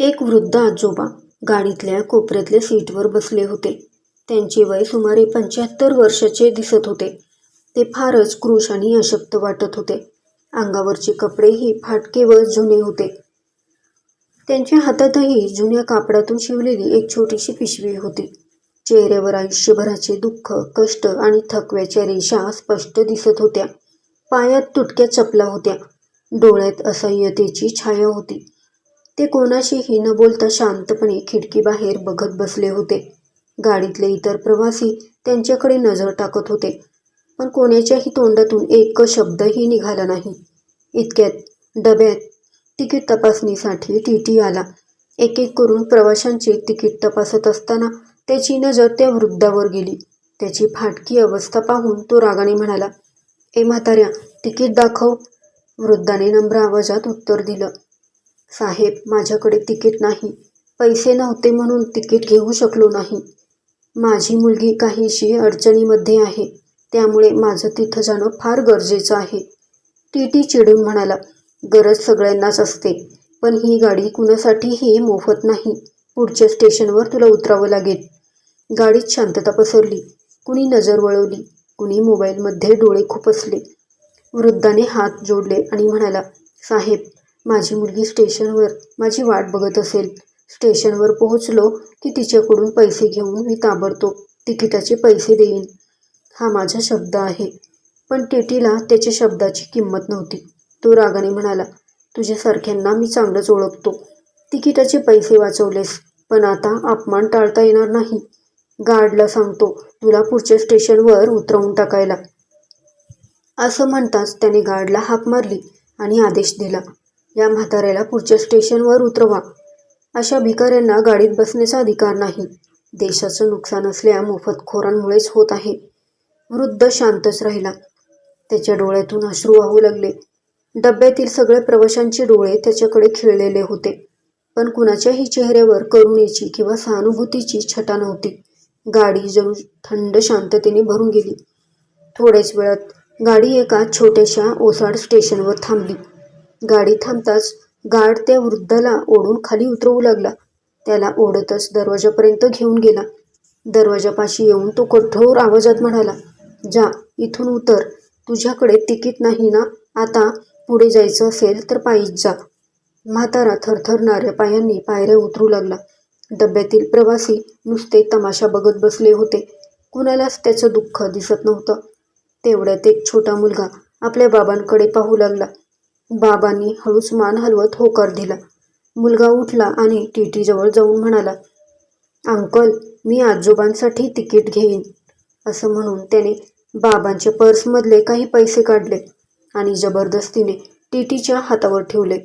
एक वृद्ध आजोबा गाडीतल्या कोपऱ्यातल्या सीटवर बसले होते. त्यांचे वय सुमारे पंच्याहत्तर वर्षाचे दिसत होते. ते फारच क्रूश आणि अशक्त वाटत होते. अंगावरचे कपडेही फाटके व जुने होते. त्यांच्या हातातही जुन्या कापडातून शिवलेली एक छोटीशी पिशवी होती. चेहऱ्यावर आयुष्यभराचे दुःख, कष्ट आणि थकव्याच्या रेषा स्पष्ट दिसत होत्या. पायात तुटक्या चपला होत्या. डोळ्यात असह्यतेची छाया होती. ते कोणाशीही न बोलता शांतपणे खिडकीबाहेर बघत बसले होते. गाडीतले इतर प्रवासी त्यांच्याकडे नजर टाकत होते. पण कोणाच्याही तोंडातून एक शब्दही निघाला नाही. इतक्यात डब्यात तिकीट तपासणीसाठी टी टी आला. एक-एक करून प्रवाशांचे तिकीट तपासत असताना त्याची नजर त्या वृद्धावर गेली. त्याची फाटकी अवस्था पाहून तो रागाने म्हणाला, "ए म्हाताऱ्या, तिकीट दाखव. " वृद्धाने नम्र आवाजात उत्तर दिलं, "साहेब, माझ्याकडे तिकीट नाही. पैसे नव्हते म्हणून तिकीट घेऊ शकलो नाही. माझी मुलगी काहीशी अडचणीमध्ये आहे. त्यामुळे माझं तिथं जाणं फार गरजेचं आहे. " टी टी चिडून म्हणाला, "गरज सगळ्यांनाच असते. पण ही गाडी कुणासाठीही मोफत नाही. पुढच्या स्टेशनवर तुला उतरावं लागेल. " गाडीत शांतता पसरली. कुणी नजर वळवली, कुणी मोबाईलमध्ये डोळे खुपसले. वृद्धाने हात जोडले आणि म्हणाला, "साहेब, माझी मुलगी स्टेशनवर माझी वाट बघत असेल. स्टेशनवर पोहोचलो की तिच्याकडून पैसे घेऊन मी ताबडतोब तिकिटाचे पैसे देईन. हा माझा शब्द आहे. " पण टेटीला त्याच्या शब्दाची किंमत नव्हती. तो रागाने म्हणाला, "तुझ्यासारख्यांना मी चांगलंच ओळखतो. तिकिटाचे पैसे वाचवलेस, पण आता अपमान टाळता येणार नाही. गार्डला सांगतो तुला पुढच्या स्टेशनवर उतरवून टाकायला. " असं म्हणताच त्याने गार्डला हाक मारली आणि आदेश दिला, "या म्हाताऱ्याला पुढच्या स्टेशनवर उतरवा. अशा भिकाऱ्यांना गाडीत बसण्याचा अधिकार नाही. देशाचं नुकसान असल्या मोफतखोरांमुळेच होत आहे. " वृद्ध शांतच राहिला. त्याच्या डोळ्यातून अश्रू वाहू लागले. डब्यातील सगळे प्रवाशांचे डोळे त्याच्याकडे खिळलेले होते. पण कुणाच्याही चेहऱ्यावर करुणेची किंवा सहानुभूतीची छटा नव्हती. गाडी जणू थंड शांततेने भरून गेली. थोड्याच वेळात गाडी एका छोट्याशा ओसाड स्टेशनवर थांबली. गाडी थांबताच गार्ड त्या वृद्धाला ओढून खाली उतरवू लागला. त्याला ओढतच दरवाजापर्यंत घेऊन गेला. दरवाजापाशी येऊन तो कठोर आवाजात म्हणाला, "जा, इथून उतर. तुझ्याकडे तिकीट नाही ना? आता पुढे जायचं असेल तर पायीच जा. " म्हातारा थरथरणाऱ्या पायांनी पायऱ्या उतरू लागला. डब्यातील प्रवासी नुसते तमाशा बघत बसले होते. कुणालाच त्याचं दुःख दिसत नव्हतं. तेवढ्यात एक छोटा मुलगा आपल्या बाबांकडे पाहू लागला. बाबांनी हळूच मान हलवत होकार दिला. मुलगा उठला आणि टीटीजवळ जाऊन म्हणाला, "अंकल, मी आजोबांसाठी तिकीट घेईन. " असं म्हणून त्याने बाबांच्या पर्समधले काही पैसे काढले आणि जबरदस्तीने टीटीच्या हातावर ठेवले.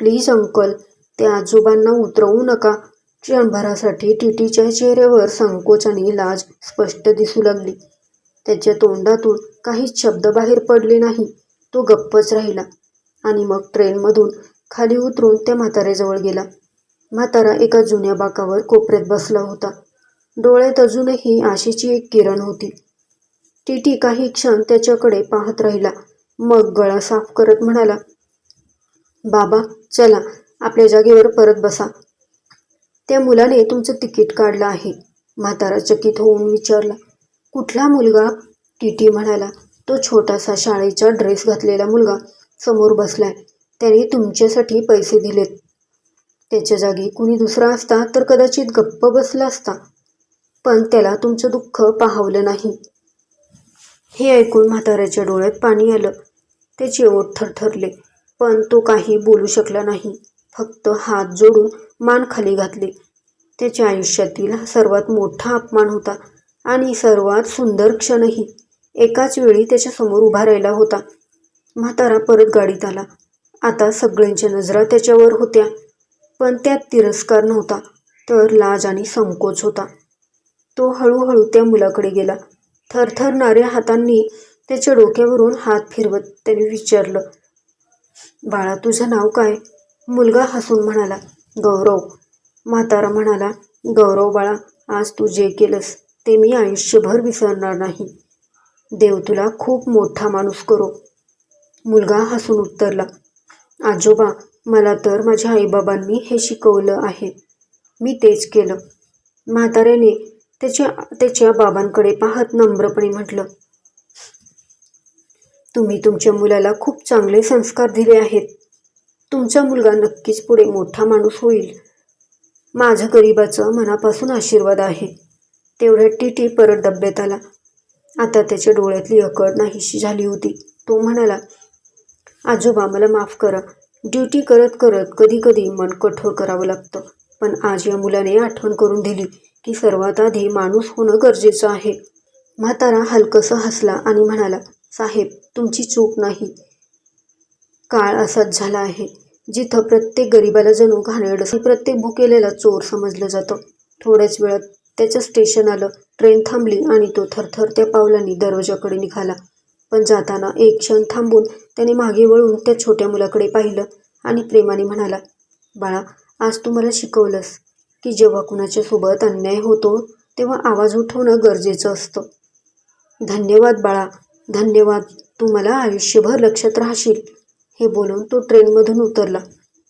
"प्लीज अंकल, त्या आजोबांना उतरवू नका. " क्षणभरासाठी टीटीच्या चेहऱ्यावर संकोच आणि लाज स्पष्ट दिसू लागली. त्याच्या तोंडातून काहीच शब्द बाहेर पडले नाही. तो गप्पच राहिला आणि मग ट्रेनमधून खाली उतरून त्या म्हाताऱ्याजवळ गेला. म्हातारा एका जुन्या बाकावर कोपऱ्यात बसला होता. डोळ्यात अजूनही आशेची एक किरण होती. टीटी काही क्षण त्याच्याकडे पाहत राहिला. मग गळा साफ करत म्हणाला, "बाबा, चला, आपल्या जागेवर परत बसा. त्या मुलाने तुमचं तिकीट काढलं आहे. " म्हातारा चकित होऊन विचारला, "कुठला मुलगा? " टीटी म्हणाला, "तो छोटासा शाळेचा ड्रेस घातलेला मुलगा समोर बसलाय. त्याने तुमच्यासाठी पैसे दिलेत. त्याच्या जागी कुणी दुसरा असता तर कदाचित गप्प बसला असता. पण त्याला तुमचं दुःख पाहावलं नाही. " हे ऐकून म्हाताऱ्याच्या डोळ्यात पाणी आलं. ते ओठ थरथरले. पण तो काही बोलू शकला नाही. फक्त हात जोडून मान खाली घातले त्याच्या आयुष्यातील हा सर्वात मोठा अपमान होता आणि सर्वात सुंदर क्षणही एकाच वेळी त्याच्यासमोर उभा राहिला होता. म्हातारा परत गाडीत आला. आता सगळ्यांच्या नजरा त्याच्यावर होत्या. पण त्यात तिरस्कार नव्हता, तर लाज आणि संकोच होता. तो हळूहळू त्या मुलाकडे गेला. थरथरणाऱ्या हातांनी त्याच्या डोक्यावरून हात फिरवत त्याने विचारलं, "बाळा, तुझं नाव काय? " मुलगा हसून म्हणाला, "गौरव. " म्हातारा म्हणाला, "गौरव बाळा, आज तू जे केलंस ते मी आयुष्यभर विसरणार नाही. देव तुला खूप मोठा माणूस करो. " मुलगा हसून उत्तरला, "आजोबा, मला तर माझ्या आईबाबांनी हे शिकवलं आहे. मी तेच केलं. म्हाताऱ्याने त्याच्या त्याच्या बाबांकडे पाहत नम्रपणे म्हटलं तुम्ही तुमच्या मुलाला खूप चांगले संस्कार दिले आहेत. तुमचा मुलगा नक्कीच पुढे मोठा माणूस होईल. माझं गरीबाचं मनापासून आशीर्वाद आहे. तेवढ्यात टीटी परत डब्यात आला. आता त्याच्या डोळ्यातली अकड नाहीशी झाली होती. तो म्हणाला आजोबा मला माफ करा. ड्युटी करत करत कधी कधी मन कठोर करावं लागतं. पण आज या मुलाने आठवण करून दिली की सर्वात आधी माणूस होणं गरजेचं आहे. म्हातारा हलकसं हसला आणि म्हणाला साहेब तुमची चूक नाही. काळ असाच झाला आहे जिथं प्रत्येक गरिबाला जणू घाणेरड असं प्रत्येक भुकेलेला चोर समजलं जातं. थोड्याच वेळात त्याचं स्टेशन आलं. ट्रेन थांबली आणि तो थरथरत्या पावलांनी दरवाजाकडे निघाला. पण जाताना एक क्षण थांबून त्याने मागे वळून त्या छोट्या मुलाकडे पाहिलं आणि प्रेमाने म्हणाला बाळा आज तू मला शिकवलंस की जेव्हा कुणाच्या सोबत अन्याय होतो तेव्हा आवाज उठवणं गरजेचं असतं. धन्यवाद बाळा धन्यवाद. तू मला आयुष्यभर लक्षात राहशील. हे बोलून तो ट्रेनमधून उतरला.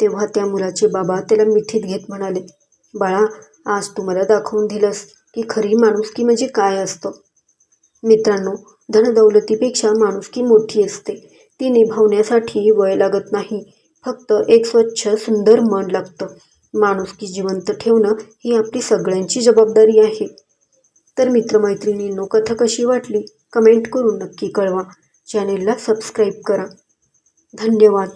तेव्हा त्या मुलाचे बाबा त्याला मिठीत घेत म्हणाले बाळा आज तू मला दाखवून दिलंस की खरी माणुसकी म्हणजे काय असतं? मित्रांनो धनदौलतीपेक्षा माणुसकी मोठी असते. ती निभावण्यासाठी वय लागत नाही. फक्त एक स्वच्छ सुंदर मन लागतं. माणुसकी जिवंत ठेवणं ही आपली सगळ्यांची जबाबदारी आहे. तर मित्रमैत्रिणींनो कथा कशी वाटली? कमेंट करून नक्की कळवा. चॅनेलला सबस्क्राईब करा. धन्यवाद.